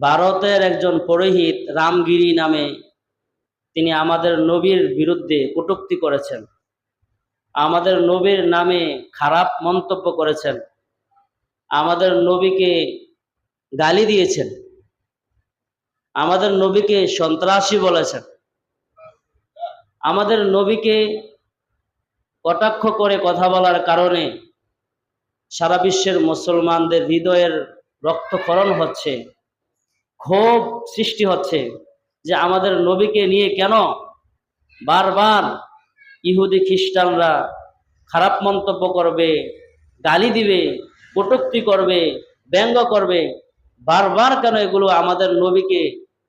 ভারতের একজন পুরোহিত রামগিরি নামে তিনি আমাদের নবীর বিরুদ্ধে কটুক্তি করেছেন। আমাদের নবীর নামে খারাপ মন্তব্য করেছেন। আমাদের নবীকে গালি দিয়েছেন। আমাদের নবীকে সন্ত্রাসী বলেছেন। আমাদের নবীকে কটাক্ষ করে কথা বলার কারণে সারা বিশ্বের মুসলমানদের হৃদয়ের রক্তক্ষরণ হচ্ছে। ক্ষোভ সৃষ্টি হচ্ছে যে আমাদের নবীকে নিয়ে কেন বারবার ইহুদি খ্রিস্টানরা খারাপ মন্তব্য করবে, গালি দিবে, কটুক্তি করবে, ব্যঙ্গ করবে, বারবার কেন এগুলো আমাদের নবীকে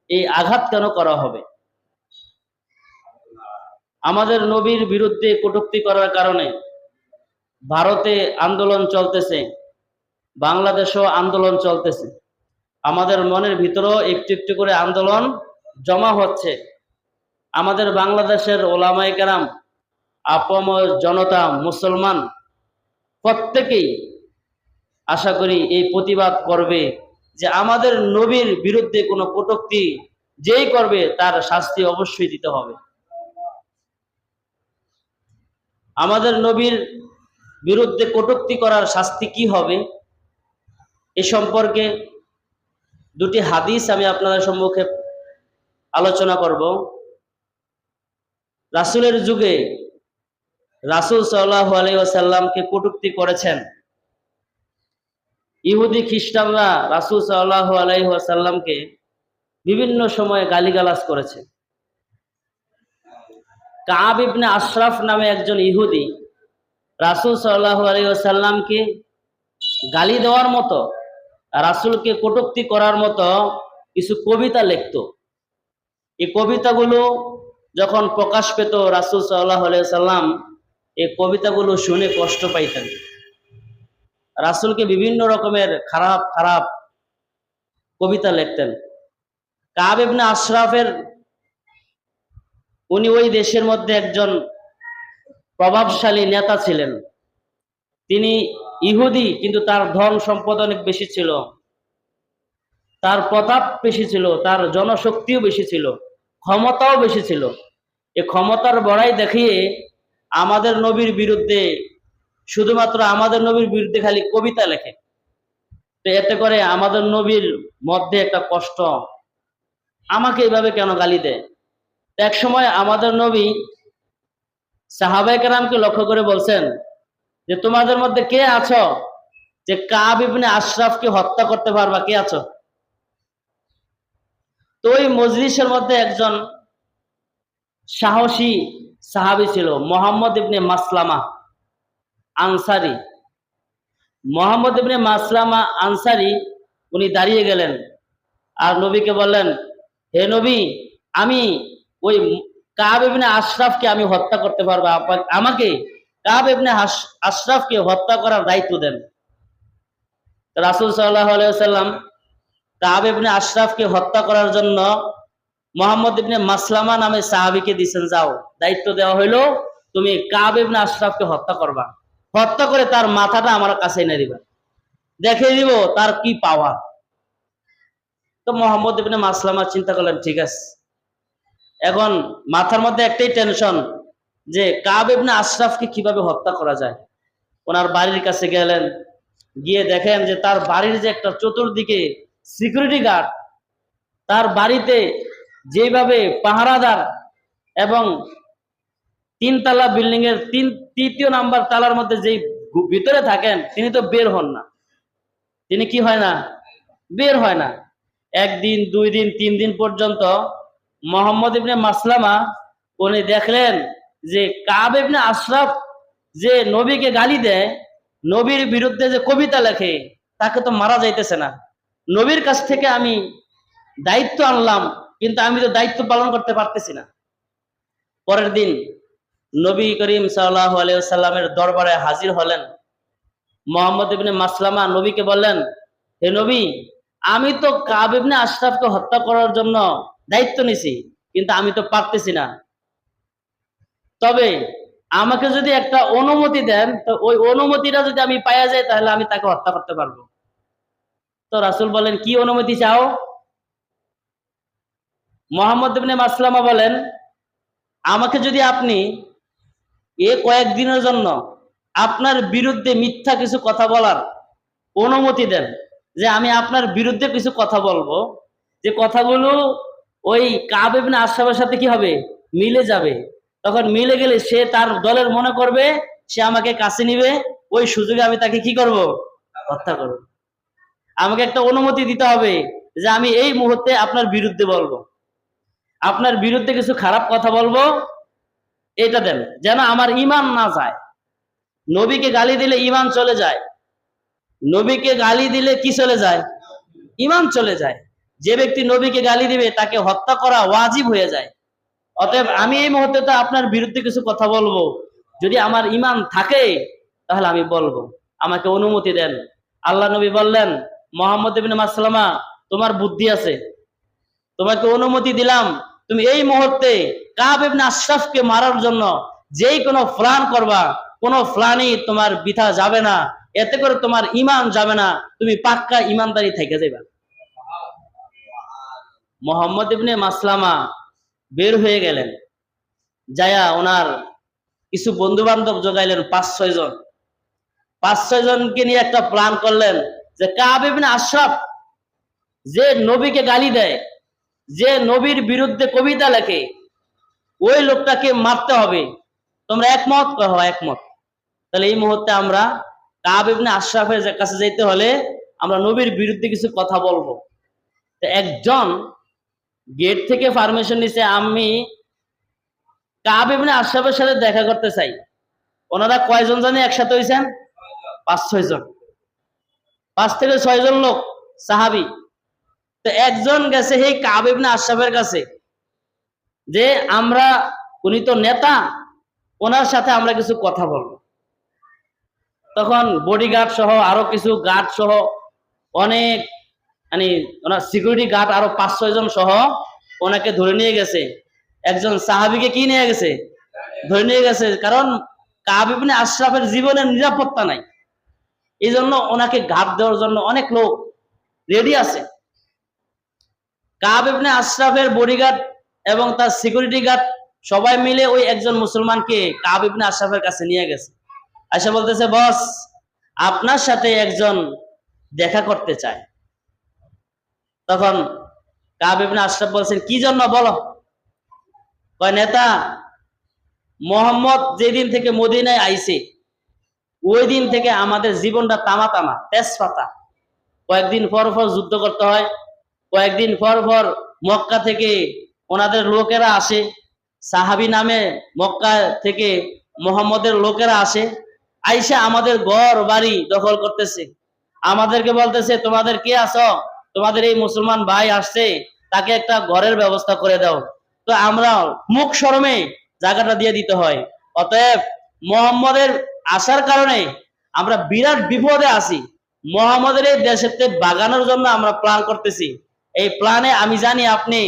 এই আঘাত কেন করা হবে? আমাদের নবীর বিরুদ্ধে কটুক্তি করার কারণে ভারতে আন্দোলন চলতেছে, বাংলাদেশেও আন্দোলন চলতেছে। আমাদের মনের ভিতরেও একটু একটু করে আন্দোলন জমা হচ্ছে। আমাদের বাংলাদেশের ওলামাই কেরাম আপময় জনতা, মুসলমান, প্রত্যেকেই আশা করি এই প্রতিবাদ করবে যে আমাদের নবীর বিরুদ্ধে কোনো কটূক্তি যেই করবে তার শাস্তি অবশ্যই দিতে হবে। আমাদের নবীর বিরুদ্ধে কটূক্তি করার শাস্তি কি হবে? এ সম্পর্কে দুটি হাদিস আমি আপনাদের সম্মুখে আলোচনা করব। রাসূলের যুগে রাসূল সাল্লাল্লাহু আলাইহি ওয়াসাল্লামকে কটূক্তি করেছেন। ইহুদি খ্রিস্টানরা রাসূল সাল্লাল্লাহু আলাইহি ওয়াসাল্লামকে বিভিন্ন সময়ে গালিগালাজ করেছে। কাব ইবনে আশরাফ নামে একজন ইহুদি রাসূল সাল্লাল্লাহু আলাইহি ওয়াসাল্লামকে গালি দেওয়ার মতো রাসূলকে কটূক্তি করার মতো কিছু কবিতা লিখত। এই কবিতাগুলো যখন প্রকাশ পেত রাসুল আলাইহি সাল্লাম এই কবিতাগুলো শুনে কষ্ট পাইতেন। রাসূলকে বিভিন্ন রকমের খারাপ খারাপ কবিতা লিখতেন। কাব ইবনে আশরাফের, উনি ওই দেশের মধ্যে একজন প্রভাবশালী নেতা ছিলেন। তিনি ইহুদি, কিন্তু তার ধন সম্পদ অনেক বেশি ছিল। তার প্রতাপ বেশি ছিল, তার জনশক্তিও বেশি ছিল, ক্ষমতাও বেশি ছিল। এ ক্ষমতার বড়াই দেখিয়ে আমাদের নবীর বিরুদ্ধে, শুধুমাত্র আমাদের নবীর বিরুদ্ধে খালি কবিতা লেখে। তো এতে করে আমাদের নবীর মধ্যে একটা কষ্ট। আমাকে এভাবে কেন গালি দেয়? এক সময় আমাদের নবী সাহাবাই কেরামকে লক্ষ্য করে বলছেন যে তোমাদের মধ্যে কে আছো? যে কাব ইবনে আশরাফকে হত্যা করতে পারবা, কে আছো? তো ওই মজলিসের মধ্যে একজন সাহসী সাহাবি ছিল, মোহাম্মদ ইবনে মাসলামা আনসারি। মোহাম্মদ ইবনে মাসলামা আনসারি, উনি দাঁড়িয়ে গেলেন আর নবীকে বললেন, হে নবী, আমি ওই কাব ইবনে আশরাফকে আমি হত্যা করতে পারব আমাকে কাব ইবনে আশরাফকে হত্যা করার দায়িত্ব দেন। রাসূল সাল্লাল্লাহু আলাইহি সাল্লাম কাব ইবনে আশরাফকে হত্যা করার জন্য মোহাম্মদ ইবনে মাসলামা নামে সাহাবীকে দিছেন যাও, দায়িত্ব দেওয়া হইল, তুমি কাব ইবনে আশরাফকে হত্যা করবা। হত্যা করে তার মাথাটা আমার কাছে এনে দিবা। দেখে দিব তার কি পাওয়া। তো মোহাম্মদ ইবনে মাসলামা চিন্তা করলেন, ঠিক আছে। এখন মাথার মধ্যে একটাই টেনশন যে কাব ইবনে আশরাফকে কীভাবে হত্যা করা যায়? ওনার বাড়ির কাছে গেলেন, গিয়ে দেখেন যে তার বাড়ির যে একটা চতুর্দিকে সিকিউরিটি গার্ড তার বাড়িতে যেভাবে পাহারাদার এবং তিনতলা বিল্ডিং এর তিন, তৃতীয় নাম্বার তালার মধ্যে যেই ভিতরে থাকেন, তিনি তো বের হন না। তিনি কি হয় না? বের হয় না। একদিন, দুই দিন, তিন দিন পর্যন্ত মোহাম্মদ ইবনে মাসলামা, উনি দেখলেন যে কাব ইবনে আশরাফ যে নবীকে গালি দেয়, নবীর বিরুদ্ধে যে কবিতা লেখে, তাকে তো মারা যাইতেছে না। নবীর কাছ থেকে আমি দায়িত্ব আনলাম, কিন্তু আমি তো দায়িত্ব পালন করতে পারতেছি না। পরের দিন নবী করিম সাল্লাহ আলাইসাল্লামের দরবারে হাজির হলেন। মোহাম্মদ ইবনে মাসলামা নবীকে বললেন, হে নবী, আমি তো কাব ইবনে আশরাফকে হত্যা করার জন্য দায়িত্ব নিছি, কিন্তু আমি তো পারতেছি না। তবে আমাকে যদি একটা অনুমতি দেন, তো ওই অনুমতিটা যদি আমি পাইয়া যাই, তাহলে আমি তাকে হত্যা করতে পারব। তো রাসূল বলেন, কি অনুমতি চাও? মোহাম্মদ মাসলামা বলেন, আমাকে যদি আপনি এ কয়েকদিনের জন্য আপনার বিরুদ্ধে মিথ্যা কিছু কথা বলার অনুমতি দেন, যে আমি আপনার বিরুদ্ধে কিছু কথা বলব, যে কথাগুলো ওই কাব ইবনে আশরাফের সাথে কি হবে? মিলে যাবে। তখন মিলে গেলে সে তার দলের মনে করবে, সে আমাকে কাছে নিবে, ওই সুযোগে আমি তাকে কি করব? হত্যা করব। আমাকে একটা অনুমতি দিতে হবে যে আমি এই মুহূর্তে আপনার বিরুদ্ধে বলব। আপনার বিরুদ্ধে কিছু খারাপ কথা বলব, এটা দেন, যেন আমার ইমান না যায়। নবীকে গালি দিলে ইমান চলে যায়। নবীকে গালি দিলে কি চলে যায়? ইমান চলে যায়। যে ব্যক্তি নবীকে গালি দিবে, তাকে হত্যা করা ওয়াজিব হয়ে যায়। অতএব আমি এই মুহূর্তে তো আপনার বিরুদ্ধে কিছু কথা বলব। যদি আমার ইমান থাকে, তাহলে আমি বলব। আমাকে অনুমতি দেন। আল্লাহ নবী বললেন, মোহাম্মদ মাসলামা, তোমার বুদ্ধি আছে। তোমাকে অনুমতি দিলাম। তুমি এই মুহূর্তে কাব আশরাফকে মারার জন্য যেই কোনো প্ল্যান করবা, কোনো প্ল্যানই তোমার বিথা যাবে না। এতে করে তোমার ইমান যাবে না। তুমি পাক্কা ইমানদারি থেকে যাবে মোহাম্মদ ইবনে মাসলামা বের হয়ে গেলেন। যায়া ওনার কিছু বন্ধু বান্ধব জোগাইলেন পাঁচ, ছয় জন। পাঁচ, ছয় জনকে নিয়ে একটা প্ল্যান করলেন যে কাব ইবনে আশরাফ যে নবীকে গালি দেয়, যে নবীর বিরুদ্ধে কবিতা লেখে, ওই লোকটাকে মারতে হবে। তোমরা একমত? কহ একমত। তাহলে এই মুহূর্তে আমরা কাব ইবনে আশরাফের কাছে যেতে হলে আমরা নবীর বিরুদ্ধে কিছু কথা বলব। একজন গেট থেকে পারমিশন নিছে, আমি কাব ইবনে আশরাফের সাথে দেখা করতে চাই। ওনারা কয়জন জানি একসাথে হয়েছেন পাঁচ, ছয় জন। পাঁচ থেকে ছয় জন লোক, সাহাবি। তো একজন গেছে এই কাব ইবনে আশরাফের কাছে, যে আমরা, উনি তো নেতা, ওনার সাথে আমরা কিছু কথা বলব। তখন বডিগার্ড সহ আরও কিছু গার্ড সহ অনেক মানে ওনার সিকিউরিটি গার্ড আরও পাঁচ ছয় জন সহ ওনাকে ধরে নিয়ে গেছে। একজন সাহাবিকে কি নিয়ে গেছে? ধরে নিয়ে গেছে, কারণ কাব ইবনে আশরাফের জীবনের নিরাপত্তা নাই। এই জন্য ওনাকে ঘাত দেওয়ার জন্য অনেক লোক রেডি আছে। কাব ইবনে আশরাফের বডিগার্ড এবং তার সিকিউরিটি গার্ড সবাই মিলে ওই একজন মুসলমানকে কাব ইবনে আশরাফের কাছে নিয়ে গেছে। আয়সা বলতেছে, বস, আপনার সাথে একজন দেখা করতে চায়। তখন কাব ইবনে আশরাফ বলছেন, কি জন্য বলো? কয়, নেতা, মোহাম্মদ যেদিন থেকে মদিনায় আইছে ওই দিন থেকে আমাদের জীবনটা তামা তামা তেজপাতা। কয়েকদিন পর পর যুদ্ধ করতে হয়, কয়েকদিন পর পর মক্কা থেকে ওনাদের লোকেরা আসে, সাহাবি নামে মক্কা থেকে মোহাম্মদের লোকেরা আসে, আইসা আমাদের ঘর বাড়ি দখল করতেছে। আমাদেরকে বলতেছে, তোমাদের কে আছো? তোমাদের এই মুসলমান ভাই আসছে, তাকে একটা ঘরের ব্যবস্থা করে দাও। তো আমরা মুখ শরমে জায়গাটা দিয়ে দিতে হয়। অতএব মোহাম্মদের আসার কারণে আমরা বিরাট বিপদে আছি। মোহাম্মদের এই দেশেতে বাগানোর জন্য আমরা প্ল্যান করতেছি। এই প্ল্যানে আমি জানি আপনি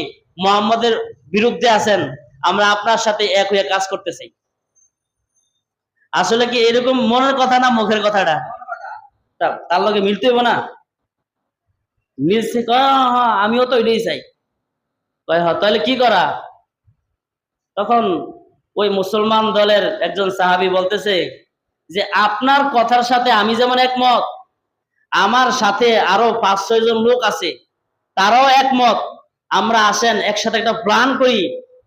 মোহাম্মদের বিরুদ্ধে আছেন। আমরা আপনার সাথে এক হয়ে কাজ করতেছি। আসলে কি এরকম মনের কথা না মুখের কথাটা? তার লগে মিলতে হইব না? মিলছে কয়, "হ্যাঁ, হ্যাঁ, আমিও তো এটাই চাই। কয় "হ্যাঁ, তাহলে কি করা? তখন ওই মুসলমান দলের একজন সাহাবি বলতেছে যে আপনার কথার সাথে আমি যেমন একমত আমার সাথে আরও পাঁচ ছয় জন লোক আছে তারাও একমত। আমরা আসেন একসাথে একটা প্ল্যান করি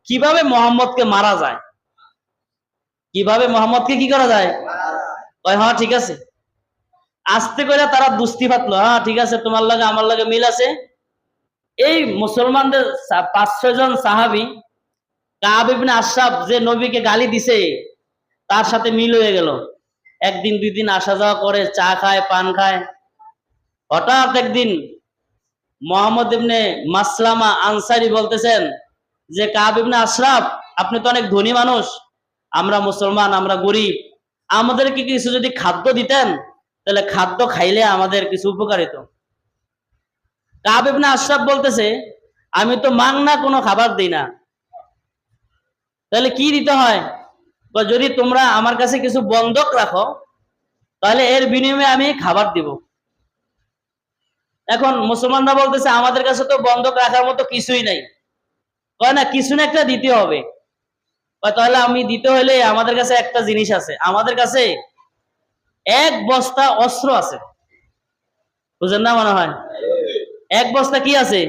কীভাবে মোহাম্মদকে মারা যায়? কীভাবে মোহাম্মদকে কি করা যায়? কয় হ্যাঁ ঠিক আছে। আস্তে করে তারা দুস্তি পাতলো হ্যাঁ ঠিক আছে, তোমার লাগে আমার লাগে মিল আছে। এই মুসলমানদের পাঁচ ছয় জন সাহাবি, কাব ইবনে আশরাফ যে নবীকে গালি দিছে, তার সাথে মিল হয়ে গেল। একদিন, দুই দিন আসা যাওয়া করে, চা খায়, পান খায়। হঠাৎ একদিন মোহাম্মদ ইবনে মাসলামা আনসারি বলতেছেন যে, কাব ইবনে আশরাফ, আপনি তো অনেক ধনী মানুষ, আমরা মুসলমান, আমরা গরিব, আমাদেরকে কিছু যদি খাদ্য দিতেন তাহলে খাদ্য খাইলে আমাদের কিছু উপকারিত কাব ইবনে আশরাফ বলতেছে, আমি তো মাংনা কোনো খাবার দিই না। তাহলে কি দিতে হয়? যদি তোমরা আমার কাছে কিছু বন্ধক রাখো, তাহলে এর বিনিময়ে আমি খাবার দিব। এখন মুসলমানরা বলতেছে, আমাদের কাছে তো বন্ধক রাখার মতো কিছুই নাই। কয় না, কিছু না একটা দিতে হবে। তাহলে আমি দিতে হলে আমাদের কাছে একটা জিনিস আছে। আমাদের কাছে এক বস্তা অস্ত্র আছে। বুঝেন না মনে হয়? এক বস্তা কি আছে?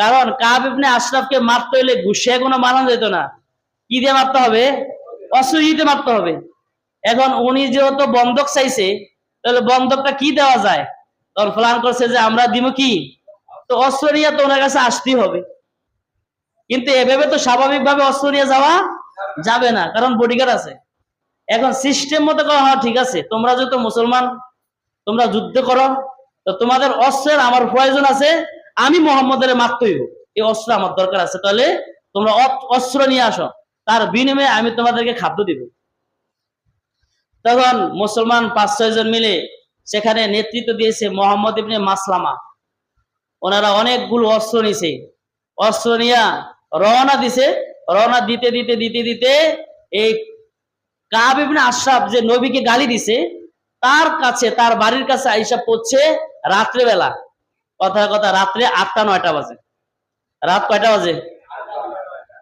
কারণ কাব ইবনে আশরাফকে মারতে হইলে ঘুষিয়ে কোনো মারানো যেত না। কি দিয়ে মারতে হবে? অস্ত্র দিতে মারতে হবে। এখন উনি যেহেতু বন্ধক চাইছে, তাহলে বন্ধকটা কি দেওয়া যায়? তখন প্ল্যান করছে যে আমরা দিব কি? তো অস্ত্র নিয়ে তো ওনার কাছে আসতেই হবে। কিন্তু এভাবে তো স্বাভাবিকভাবে অস্ত্র নিয়ে যাওয়া যাবে না, কারণ বডিগার্ড আছে। এখন সিস্টেম মতো করা হয়, ঠিক আছে, তোমরা যেহেতু মুসলমান, তোমরা যুদ্ধ করো, তো তোমাদের অস্ত্রের আমার প্রয়োজন আছে, আমি মোহাম্মদের মারতে হইব। এই অস্ত্র আমার দরকার আছে, তাহলে তোমরা অস্ত্র নিয়ে আসো, তার বিনিময়ে আমি তোমাদেরকে খাদ্য দিব। তখন মুসলমান পাঁচ, ছয় জন মিলে সেখানে নেতৃত্ব দিয়েছে মোহাম্মদ ইবনে মাসলামা। ওনারা অনেকগুলো অস্ত্র নিছে। অস্ত্র নিয়া রওনা দিছে। রওনা দিতে দিতে দিতে দিতে এই আশরাফ যে নবীকে গালি দিছে, তার কাছে, তার বাড়ির কাছে আইসা পড়ছে রাত্রেবেলা। কথা কথা রাত্রে আটটা, নয়টা বাজে। রাত কয়টা বাজে?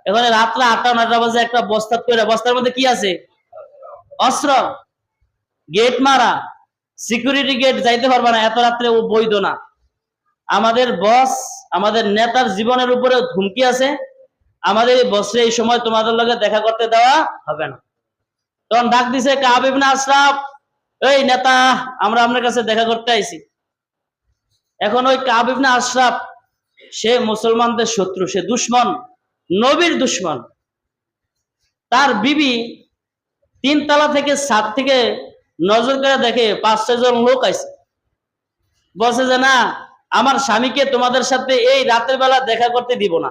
এখানে রাত্রে আটটা, নয়টা বাজে একটা বস্তা করে বস্তার মধ্যে কি আছে? অস্ত্র। গেট মারা। সিকিউরিটি গেট যাইতে পারবে না, এত রাত্রে ও বৈধ না। আমাদের বস, আমাদের নেতার জীবনের উপরে হুমকি আছে। আমাদের এই বসে এই সময় তোমাদের লগে দেখা করতে দেওয়া হবে না। তখন ডাক দিছে কাব ইবনে আশরাফ, এই নেতা, আমরা আপনার কাছে দেখা করতে আইছি। এখন ওই কাব ইবনে আশরাফ, সে মুসলমানদের শত্রু, সে দুশ্মন, নবীর দুশ্মন। তার বিবি তিন তলা থেকে সাত থেকে নজর করে দেখে পাঁচ ছয় জন লোক আছে বলছে যে, না, আমার স্বামীকে তোমাদের সাথে এই রাতের বেলা দেখা করতে দিব না।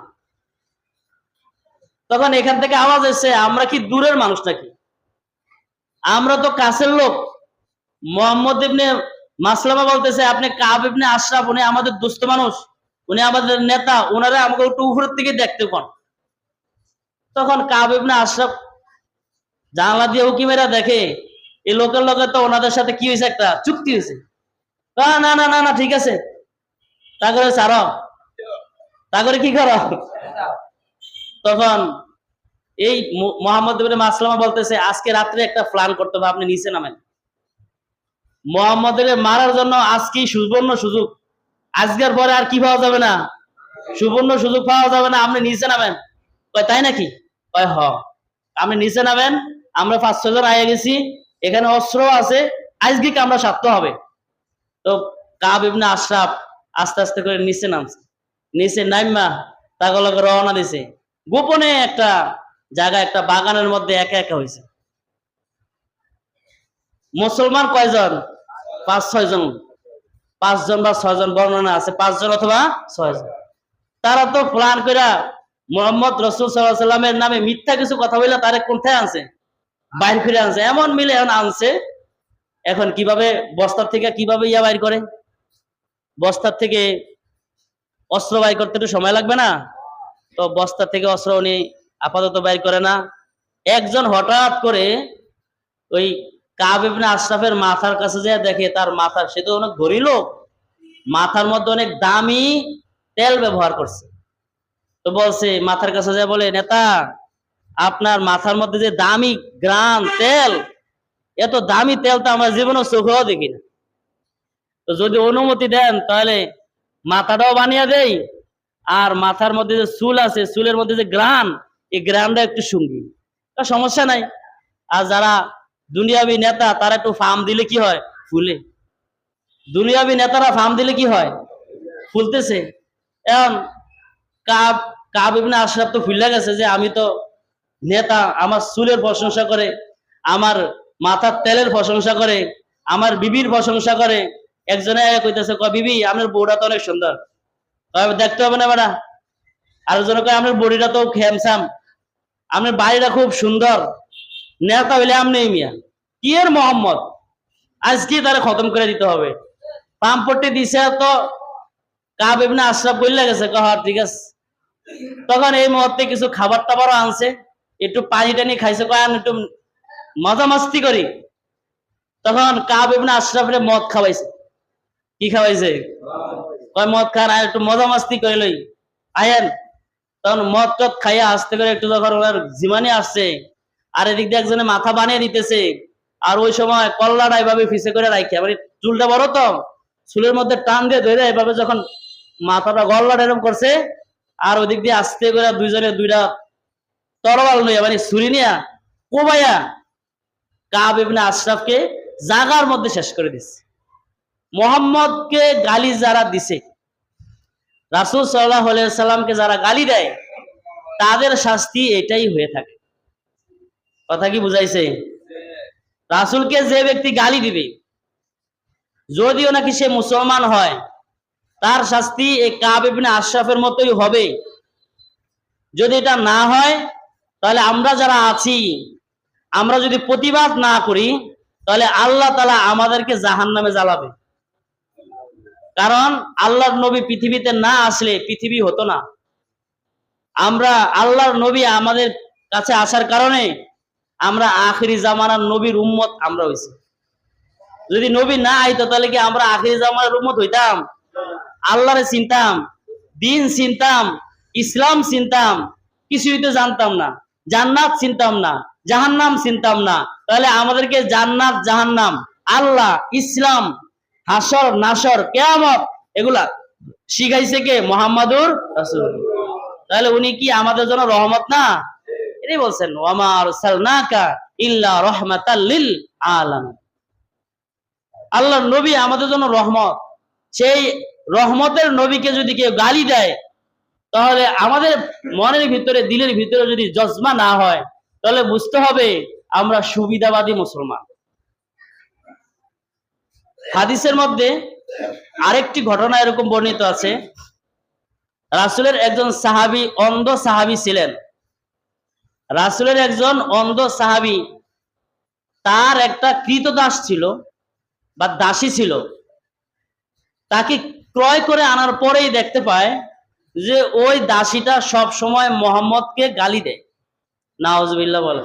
তখন এখান থেকে আওয়াজ এসে আমরা কি দূরের মানুষ নাকি? আমরা তো কাছের লোক। মোহাম্মদ ইবনে মাসলামা বলতেছে আপনি কাব ইবনে আশরাফ উনি আমাদের দুস্থ মানুষ উনি আমাদের নেতা ওনারা আমাকে একটু উপরের থেকে দেখতে কোন তখন কাব ইবনে আশরাফ জানলা দিয়ে উকিমেরা দেখে এই লোকের লোকে তো ওনাদের সাথে কি হয়েছে একটা চুক্তি হয়েছে। না না না না ঠিক আছে। তা করে ছাড়ো। তা করে কি করো? তখন এই মোহাম্মদ মাসলামা বলতেছে, আজকে রাত্রে একটা প্ল্যান করতে হবে, আপনি নিচে নামেন। মোহাম্মদের মারার জন্য আজকেই সুবর্ণ সুযোগ। আজকের পরে আর কি পাওয়া যাবে না? সুবর্ণ সুযোগ পাওয়া যাবে না, আপনি নিচে নামেন। তাই নাকি? হ। আপনি নিচে নামেন, আমরা পাঁচ ছয় জন আগে গেছি, এখানে অস্ত্র আছে, আজকে আমরা সাধ্য হবে? তো কাব ইবনে আশরাফ আস্তে আস্তে করে নিচে নামছে। নিচে নাইমা তাগুলোকে রওনা দিছে। গোপনে একটা জায়গা একটা বাগানের মধ্যে একা একা হয়েছে। মুসলমান কয়জন? পাঁচ, ছয় জন। পাঁচজন বা ছয়জন বর্ণনা আছে পাঁচজন অথবা ছয়জন তারা তো প্ল্যান করে মোহাম্মদ রসুল সাল্লামের নামে মিথ্যা কিছু কথা বলে তারে কোথায় আনছে? বাইর করে আনছে। এমন মিলে এখন আনছে। এখন কীভাবে বস্তার থেকে কীভাবে ইয়া বাইর করে? বস্তার থেকে অস্ত্র বাইর করতে একটু সময় লাগবে না? তো বস্তা থেকে অস্ত্র উনি আপাতত বাইর করে না। একজন হঠাৎ করে ওই কাব ইবনে আশরাফের মাথার কাছে যায় দেখে, তার মাথার, সে তো অনেক ধরি লোক, মাথার মধ্যে অনেক দামি তেল ব্যবহার করছে। তো বলছে, মাথার কাছে যায় বলে, নেতা, আপনার মাথার মধ্যে যে দামি গ্রান তেল, এত দামি তেল তো আমরা জীবনে চোখেও দেখি না। তো যদি অনুমতি দেন, তাহলে মাথাটাও বানিয়ে দেই, আর মাথার মধ্যে যে চুল আছে, চুলের মধ্যে যে গ্রান এই গ্রামটা একটু সঙ্গী। সমস্যা নাই। আর যারা দুনিয়াবি নেতা, তারা একটু ফার্ম দিলে কি হয়? ফুলে। দুনিয়াবি নেতারা ফার্ম দিলে কি হয়? ফুলতেছে। এখন কাব কাব ইবনে আশরাফ তো ফুলে গেছে যে, আমি তো নেতা, আমার চুলের প্রশংসা করে, আমার মাথার তেলের প্রশংসা করে, আমার বিবির প্রশংসা করে। একজনে কইতেছে ক বিবি, আপনার বউটা তো অনেক সুন্দর। দেখতে হবে না বেটা। আরেকজনে কয়, আপনার বডিটা তো হ্যামসাম আপনার বাড়িটা খুব সুন্দর। নেতা হইলে আমনি মিয়া। কি এর মোহাম্মদ? আজকে তারা খতম করে দিতে হবে। পাম্পটি দিছে তো কাব ইবনে আশরাফ বললে গেছে, কহ ঠিক আছে। তখন এই মুহূর্তে কিছু খাবার টাবারও আনছে। একটু পানি টানি খাইছে কয়ান একটু মজা মাস্তি করি। তখন কাব ইবনে আশরাফের মদ খাওয়াইছে। কি খাওয়াইছে? কয়, মদ খান আর একটু মজা মাস্তি করে লই। আয়েন। তখন মদ টদ খাইয়া আসতে করে একটু যখন ওনার জিমানি আসছে, আর এদিক দিয়ে একজনে মাথা বানিয়ে দিতেছে, আর ওই সময় কল্লাটা এভাবে ফিসে করে রাখে মানে চুলটা বড় তো, চুলের মধ্যে টান দিয়ে ধরে এভাবে যখন মাথাটা গল্লাটা এরকম করছে, আর ওদিক দিয়ে আসতে করে দুইজনে দুইটা তরবাল নিয়ে মানে ছুরি নিয়া কোবাইয়া কাব ইবনে আশরাফকে জাগার মধ্যে শেষ করে দিছে। মোহাম্মদকে গালি যারা দিছে রাসুল সাল্লাহ সাল্লামকে যারা গালি দেয়, তাদের শাস্তি এটাই হয়ে থাকে। কথা কি বুঝাইছে? রাসুলকে যে ব্যক্তি গালি দিবে, যদিও নাকি সে মুসলমান হয়, তার শাস্তি এই কাব ইবনে আশরাফের মতোই হবে। যদি এটা না হয়, তাহলে আমরা যারা আছি, আমরা যদি প্রতিবাদ না করি, তাহলে আল্লাহ তালা আমাদেরকে জাহান নামে জ্বালাবে। কারণ আল্লাহর নবী পৃথিবীতে না আসলে পৃথিবী হতো না। আমরা আল্লাহর নবী আমাদের কাছে আসার কারণে আমরা আখেরি জামানার নবীর উম্মত আমরা হয়েছি। যদি নবী না আইতো তাহলে কি আমরা আখেরি জামানার উম্মত হইতাম? আল্লাহরে চিনতাম, দিন চিনতাম, ইসলাম চিনতাম, কিছুই তো জানতাম না। জান্নাত চিনতাম না, জাহান্নাম চিনতাম না। তাহলে আমাদেরকে জান্নাত, জাহান্নাম, আল্লাহ, ইসলাম হাসর, নাসর, কেয়ামত এগুলা শিখাইছে কে? মোহাম্মদুর রাসূল। তাহলে উনি কি আমাদের জন্য রহমত না? এটাই বলছেন ওয়ামার সালনাকা ইল্লা রহমাতাল লিল আলামিন। আল্লাহর নবী আমাদের জন্য রহমত। সেই রহমতের নবীকে যদি কেউ গালি দেয়, তাহলে আমাদের মনের ভিতরে, দিলের ভিতরে যদি জজমা না হয়, তাহলে বুঝতে হবে আমরা সুবিধাবাদী মুসলমান। হাদিসের মধ্যে আরেকটি ঘটনা এরকম বর্ণিত আছে। রাসুলের একজন সাহাবি অন্ধ সাহাবি ছিলেন। রাসুলের একজন অন্ধ সাহাবি তার একটা কৃতদাস ছিল বা দাসী ছিল। তাকে ক্রয় করে আনার পরেই দেখতে পায় যে ওই দাসীটা সব সময় মোহাম্মদকে গালি দেয়। নাওজবিল্লা বলে।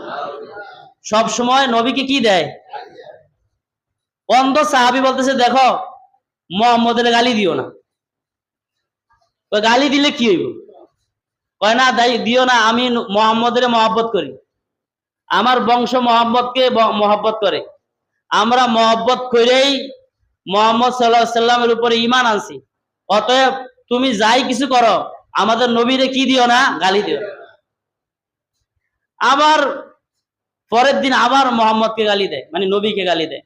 সব সময় নবীকে কি দেয়? অন্ধ সাহাবি বলতেছে, দেখো, মোহাম্মদের গালি দিও না। গালি দিলে কি হইব? কয়, না দিও না, আমি মোহাম্মদের মহাব্বত করি। আমার বংশ মোহাম্মদকে মহাব্বত করে। আমরা মহব্বত করেই মোহাম্মদ সাল্লাহ সাল্লামের উপরে ইমান আনছি। অতএব তুমি যাই কিছু করো, আমাদের নবীরে কি দিও না, গালি দিও আবার পরের দিন আবার মোহাম্মদকে গালি দেয় মানে নবীকে গালি দেয়।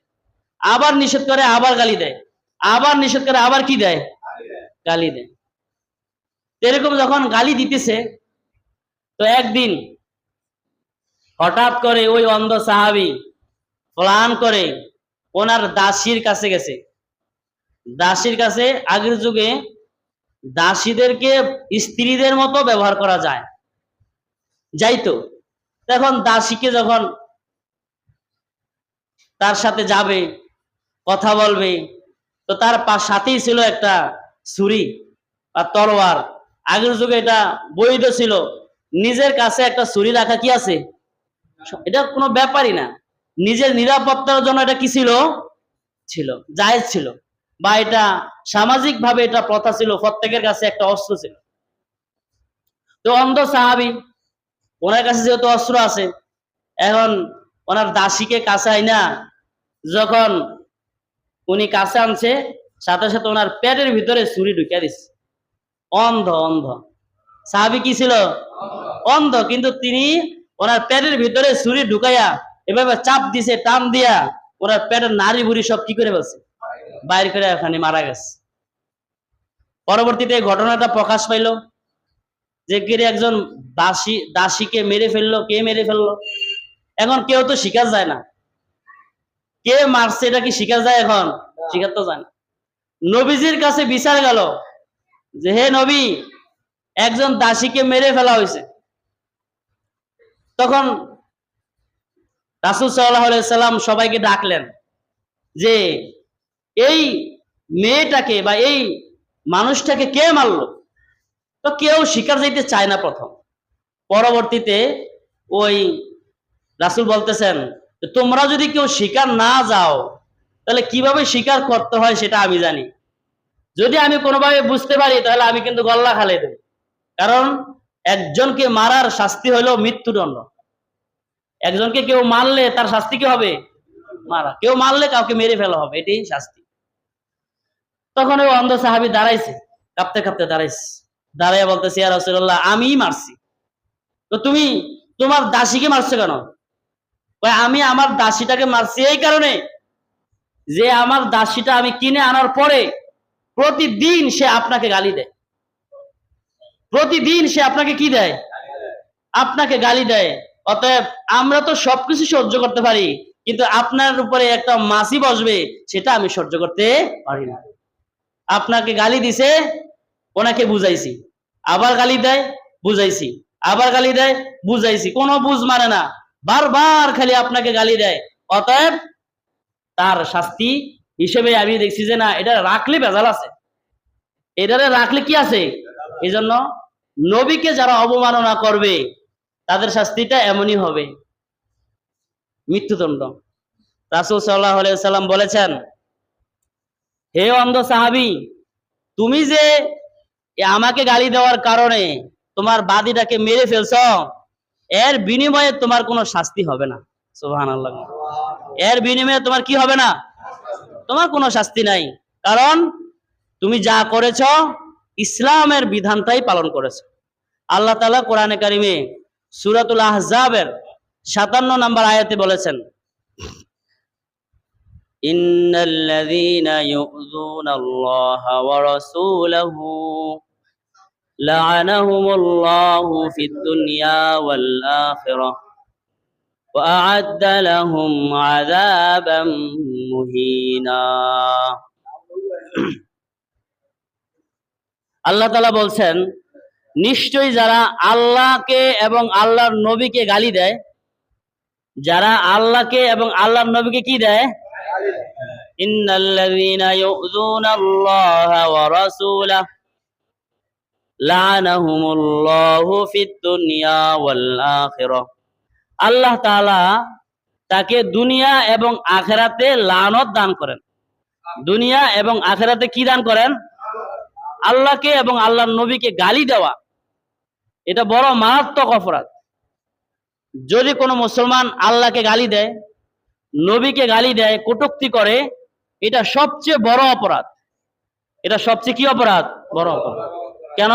আবার নিষেধ করে, আবার গালি দেয়। আবার নিষেধ করে, আবার কি দেয়? গালি দেয়। এরকম যখন গালি দিতেছে, তো একদিন হঠাৎ করে ওই অন্ধ সাহাবি প্লান করে ওনার দাসীর কাছে গেছে। দাসীর কাছে আগের যুগে দাসীদেরকে স্ত্রীদের মতো ব্যবহার করা যায়। যাইতো। এখন দাসীকে যখন তার সাথে যাবে কথা বলবে। তো তার সাথেই ছিল একটা ছুরি আর তরোয়ার আগের যুগে এটা বৈধ ছিল। নিজের কাছে একটা ছুরি রাখা কি আছে? এটা কোনো ব্যাপারই না। নিজের নিরাপত্তার জন্য এটা কি ছিল? ছিল, জায়েজ ছিল। বা এটা সামাজিক ভাবে এটা প্রথা ছিল। প্রত্যেকের কাছে একটা অস্ত্র ছিল। তো অন্ধ সাহাবি, ওনার কাছে যেহেতু অস্ত্র আছে, এখন ওনার দাসীকে কাছে আইনা, যখন উনি কাছে আনছে, সাথে সাথে ওনার পেটের ভিতরে ছুরি ঢুকিয়ে দিচ্ছে অন্ধ অন্ধ। সাহাবি কি ছিল? অন্ধ। কিন্তু তিনি ওনার পেটের ভিতরে ছুরি ঢুকাইয়া এভাবে চাপ দিছে, টান দিয়া ওনার পেটের নারী বুড়ি সব কি করে বলছে বাইর করে এখানে মারা গেছে। পরবর্তীতে ঘটনাটা প্রকাশ পাইল যে কিরে একজন দাসী, দাসীকে মেরে ফেলল, কে মেরে ফেলল? এখন কেউ তো শিকার যায় না। কে মারছে, এটা কি শিকার যায় এখন? শিকার তো যায় না নবীজির কাছে বিচার গেল যে, হে নবী, একজন দাসীকে মেরে ফেলা হয়েছে। তখন রাসুল সাল্লাম সবাইকে ডাকলেন যে, এই মেয়েটাকে বা এই মানুষটাকে কে মারলো? তো কেউ স্বীকার যাইতে চায় না প্রথম। পরবর্তীতে ওই রাসুল বলতেছেন তোমরা যদি কেউ শিকার না যাও, তাহলে কীভাবে শিকার করতে হয় সেটা আমি জানি। যদি আমি কোনোভাবে বুঝতে পারি, তাহলে আমি কিন্তু গল্লা খালে দেব। কারণ একজনকে মারার শাস্তি হলো মৃত্যুদণ্ড। একজনকে কেউ মারলে তার শাস্তি কি হবে? মারা। কেউ মারলে কাউকে মেরে ফেলা হবে, এটাই শাস্তি। তখন ওই অন্ধ সাহাবি দাঁড়াইছে, কাঁপতে কাঁপতে দাঁড়াইছে। দাঁড়াইয়া বলতেছে রাসূলুল্লাহ, আমিই মারছি। তো তুমি তোমার দাসীকে মারছো কেন? আমি আমার দাসীটাকে মারছি। এই কারণে যে আমার দাসীটা আমি কিনে আনার পরে প্রতিদিন সে আপনাকে গালি দেয়। প্রতিদিন সে আপনাকে কি দেয়? আপনাকে গালি দেয়। অতএব আমরা তো সবকিছু সহ্য করতে পারি, কিন্তু আপনার উপরে একটা মাসি বসবে, সেটা আমি সহ্য করতে পারি না। আপনাকে গালি দিছে, ওনাকে বুঝাইছি। আবার গালি দেয়, বুঝাইছি। আবার গালি দেয়, বুঝাইছি। কোনো বুঝ মানে না। বারবার খালি আপনাকে গালি দেয়। অতএব তার শাস্তি হিসেবে আমি দেখছি যে না, এটা রাখলে বেজাল আছে। এটারে রাখলে কি আছে? এই জন্য নবীকে যারা অবমাননা করবে, তাদের শাস্তিটা এমনই হবে। মৃত্যুদণ্ড। রাসুল সাল্লাহ সাল্লাম বলেছেন, হে অন্ধ সাহাবি, তুমি যে আমাকে গালি দেওয়ার কারণে তোমার বাদিটাকে মেরে ফেলছ এর বিনিময়ে তোমার কোনো শাস্তি হবে না। সুহান আল্লাহ এর বিনিময়ে তোমার কি হবে না? তোমার কোনো শাস্তি নাই। কারণ তুমি যা করেছ, ইসলামের বিধানটাই পালন করেছ। আল্লাহ তালা কোরআনে কারিমে সুরাতুল আহজাবের সাতান্ন নম্বর আয়াতে বলেছেন, ইন্নাল্লাযীনা ইউযুনা আল্লাহ ওয়া রাসূলাহু لعنهم الله في الدنيا والآخرة وأعد لهم عذابا مهينا আল্লাহ তালা বলছেন নিশ্চয়ই যারা আল্লাহকে এবং আল্লাহর নবীকে গালি দেয় যারা আল্লাহকে এবং আল্লাহর নবীকে কি দেয় ইন্নাল্লাযীনা ইউযুনাল্লাহা ওয়া রাসূলাহ আল্লাহ তাআলা তাকে দুনিয়া এবং আখেরাতে লানত দান করেন। দুনিয়া এবং আখেরাতে কি দান করেন? আল্লাহকে এবং আল্লাহর নবীকে গালি দেওয়া। এটা বড় মারাত্মক অপরাধ। যদি কোনো মুসলমান আল্লাহকে গালি দেয়, নবীকে গালি দেয়, কটুক্তি করে, এটা সবচেয়ে বড় অপরাধ। এটা সবচেয়ে কি অপরাধ? বড় অপরাধ। কেন?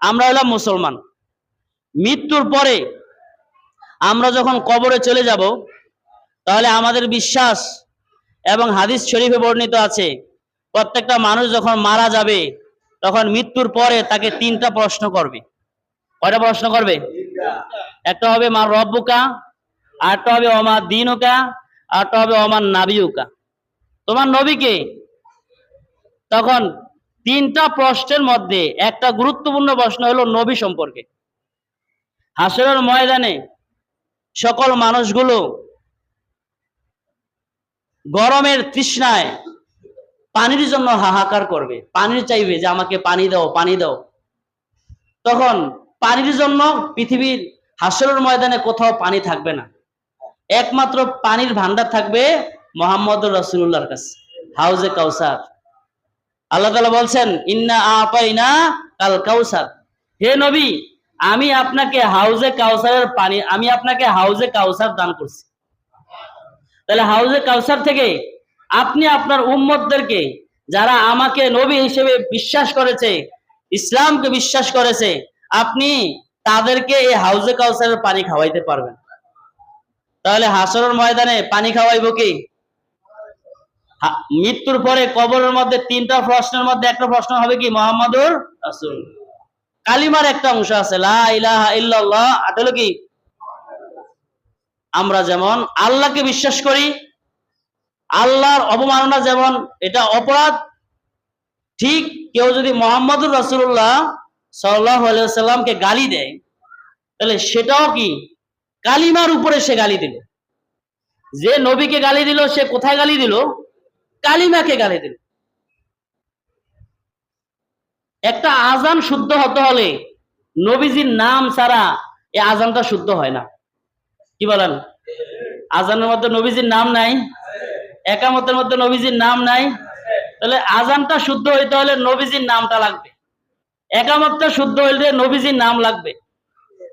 আমরা হলাম মুসলমান। মৃত্যুর পরে আমরা যখন কবরে চলে যাব, তাহলে আমাদের বিশ্বাস এবং হাদিস শরীফে বর্ণিত আছে, প্রত্যেকটা মানুষ যখন মারা যাবে, তখন মৃত্যুর পরে তাকে তিনটা প্রশ্ন করবে। কয়টা প্রশ্ন করবে? একটা হবে, মার রব্বুকা আরটা হবে অমার দিনুকা আরটা হবে অমার নাবিউকা তোমার নবীকে তখন তিনটা প্রশ্নের মধ্যে একটা গুরুত্বপূর্ণ প্রশ্ন হলো নবী সম্পর্কে। হাসরের ময়দানে সকল মানুষগুলো গরমের তৃষ্ণায় পানির জন্য হাহাকার করবে। পানির চাইবে যে আমাকে পানি দাও পানি দাও। তখন পানির জন্য পৃথিবীর হাসরের ময়দানে কোথাও পানি থাকবে না। একমাত্র পানির ভান্ডার থাকবে মোহাম্মদ রসুল্লাহর কাছে। হাউজে কাউসার। আল্লাহ তালা বলছেন, ইন্না আপাইনা কাল কাউসার। হে নবী, আমি আপনাকে হাউজে কাউসারের পানি, আমি আপনাকে হাউজে কাউসার দান করছি। তাহলে হাউজে কাউসার থেকে আপনি আপনার উম্মতদেরকে, যারা আমাকে নবী হিসেবে বিশ্বাস করেছে, ইসলামকে বিশ্বাস করেছে, আপনি তাদেরকে এই হাউজে কাউসারের পানি খাওয়াইতে পারবেন। তাহলে হাসরের ময়দানে পানি খাওয়াইবো কি? মৃত্যুর পরে কবরের মধ্যে তিনটা প্রশ্নের মধ্যে একটা প্রশ্ন হবে কি? মোহাম্মদুর কালিমার একটা অংশ আছে কি? আমরা যেমন আল্লাহকে বিশ্বাস করি, আল্লাহর অবমাননা যেমন এটা অপরাধ, ঠিক কেউ যদি মোহাম্মদুর রাসূলুল্লাহ সাল্লাহ সাল্লামকে গালি দেয়, তাহলে সেটাও কি? কালিমার উপরে সে গালি দিল। যে নবীকে গালি দিল, সে কোথায় গালি দিল? কালিমাকে গালি দিল। একটা আজান শুদ্ধ হতে হলে নবীজির নাম ছাড়া এই আজানটা শুদ্ধ হয় না। কি বলেন? আজানের মধ্যে নবীজির নাম নাই? একামতের মধ্যে নবীজির নাম নাই? তাহলে আজানটা শুদ্ধ হইতে হলে নবীজির নামটা লাগবে। একামতটা শুদ্ধ হইলে নবীজির নাম লাগবে।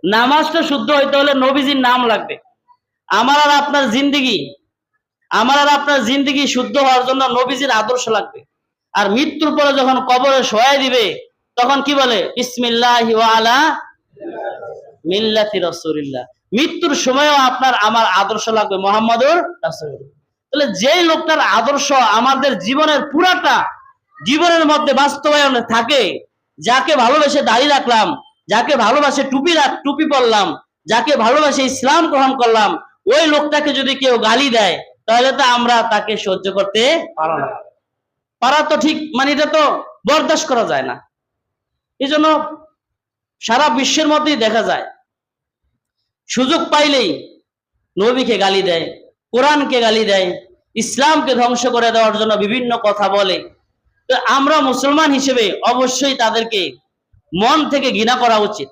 নামাজটা শুদ্ধ হইতে হলে নবীজির নাম লাগবে। আমার আর আপনার জিন্দিগি আমার আর আপনার জিন্দিগি শুদ্ধ হওয়ার জন্য নবীজির আদর্শ লাগবে। আর মৃত্যুর পরে যখন কবরে সহায় দিবে, তখন কি বলে? বিসমিল্লাহ আলা মিল্লাতি রসুলিল্লাহ। মৃত্যুর সময়ও আপনার আমার আদর্শ লাগবে মোহাম্মদুর তাহলে যেই লোকটার আদর্শ আমাদের জীবনের পুরাটা জীবনের মধ্যে বাস্তবায়নে থাকে, যাকে ভালোবেসে দাড়ি রাখলাম, যাকে ভালোবাসে টুপি টুপি পরলাম, যাকে ভালোবাসে ইসলাম গ্রহণ করলাম, ওই লোকটাকে যদি কেউ গালি দেয় তাহলে তো আমরা তাকে সহ্য করতে পারো না। পারা তো ঠিক মানে এটা তো বরদাস্ত করা যায় না। এই জন্য সারা বিশ্বের মধ্যেই দেখা যায়, সুযোগ পাইলেই নবীকে গালি দেয়, কোরআনকে গালি দেয়, ইসলামকে ধ্বংস করে দেওয়ার জন্য বিভিন্ন কথা বলে। তো আমরা মুসলমান হিসেবে অবশ্যই তাদেরকে মন থেকে ঘৃণা করা উচিত।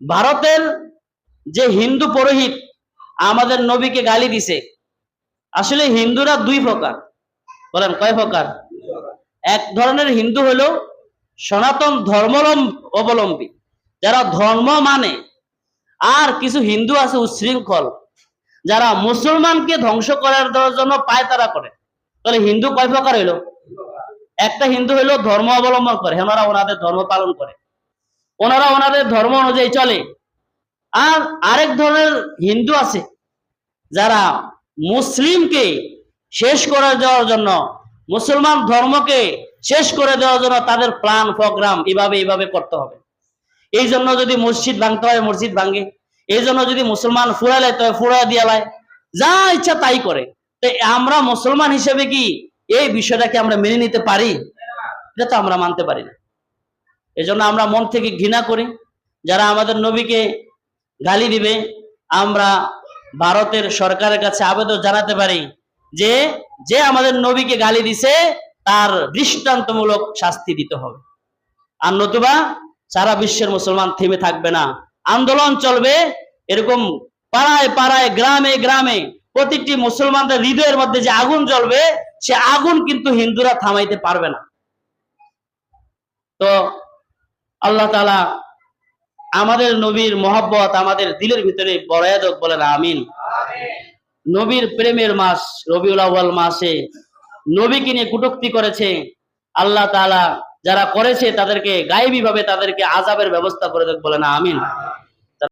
ভারতের যে হিন্দু পুরোহিত আমাদের নবীকে গালি দিছে আসলে হিন্দুরা দুই প্রকার। বলেন, কয় প্রকার? এক ধরনের হিন্দু হলো সনাতন ধর্মলম্ব অবলম্বী, যারা ধর্ম মানে। আর কিছু হিন্দু আছে উচ্ছৃঙ্খল, যারা মুসলমানকে ধ্বংস করার জন্য পায়তারা করে। তাহলে হিন্দু কয় প্রকার হইল একটা হিন্দু হইল ধর্ম অবলম্বন করে, ওনারা ওনাদের ধর্ম পালন করে। ওনারা ওনাদের ধর্ম অনুযায়ী চলে। আর আরেক ধরনের হিন্দু আছে, যারা মুসলিমকে শেষ করে দেওয়ার জন্য, মুসলমান ধর্মকে শেষ করে দেওয়ার জন্য তাদের প্ল্যান প্রোগ্রাম এভাবে এইভাবে করতে হবে। এই জন্য যদি মসজিদ ভাঙতে হয়, মসজিদ ভাঙে। এই জন্য যদি মুসলমান ফুরালে তবে ফুরা দিয়া লায়। যা ইচ্ছা তাই করে। তো আমরা মুসলমান হিসেবে কি এই বিষয়টাকে আমরা মেনে নিতে পারি? এটা তো আমরা মানতে পারি না। এজন্য আমরা মন থেকে ঘৃণা করি। যারা আমাদের নবীকে গালি দিবে, আমরা ভারতের সরকারের কাছে আবেদন জানাতে পারি যে যে আমাদের নবীকে গালি দিছে, তার দৃষ্টান্তমূলক শাস্তি দিতে হবে। আর নতুবা সারা বিশ্বের মুসলমান থেমে থাকবে না। আন্দোলন চলবে এরকম পাড়ায় পাড়ায়, গ্রামে গ্রামে প্রতিটি মুসলমানদের হৃদয়ের মধ্যে যে আগুন জ্বলবে, সে আগুন কিন্তু হিন্দুরা থামাইতে পারবে না। তো আল্লাহ তালা আমাদের নবীর মহব্বত আমাদের দিলের ভিতরে বরায়াদক বলেন আমিন। নবীর প্রেমের মাস রবিউল আউ্বাল মাসে নবীকে নিয়ে কুটক্তি করেছে। আল্লাহ তালা যারা করেছে তাদেরকে গায়েবী ভাবে তাদেরকে আজাবের ব্যবস্থা করে দেখ না আমিন।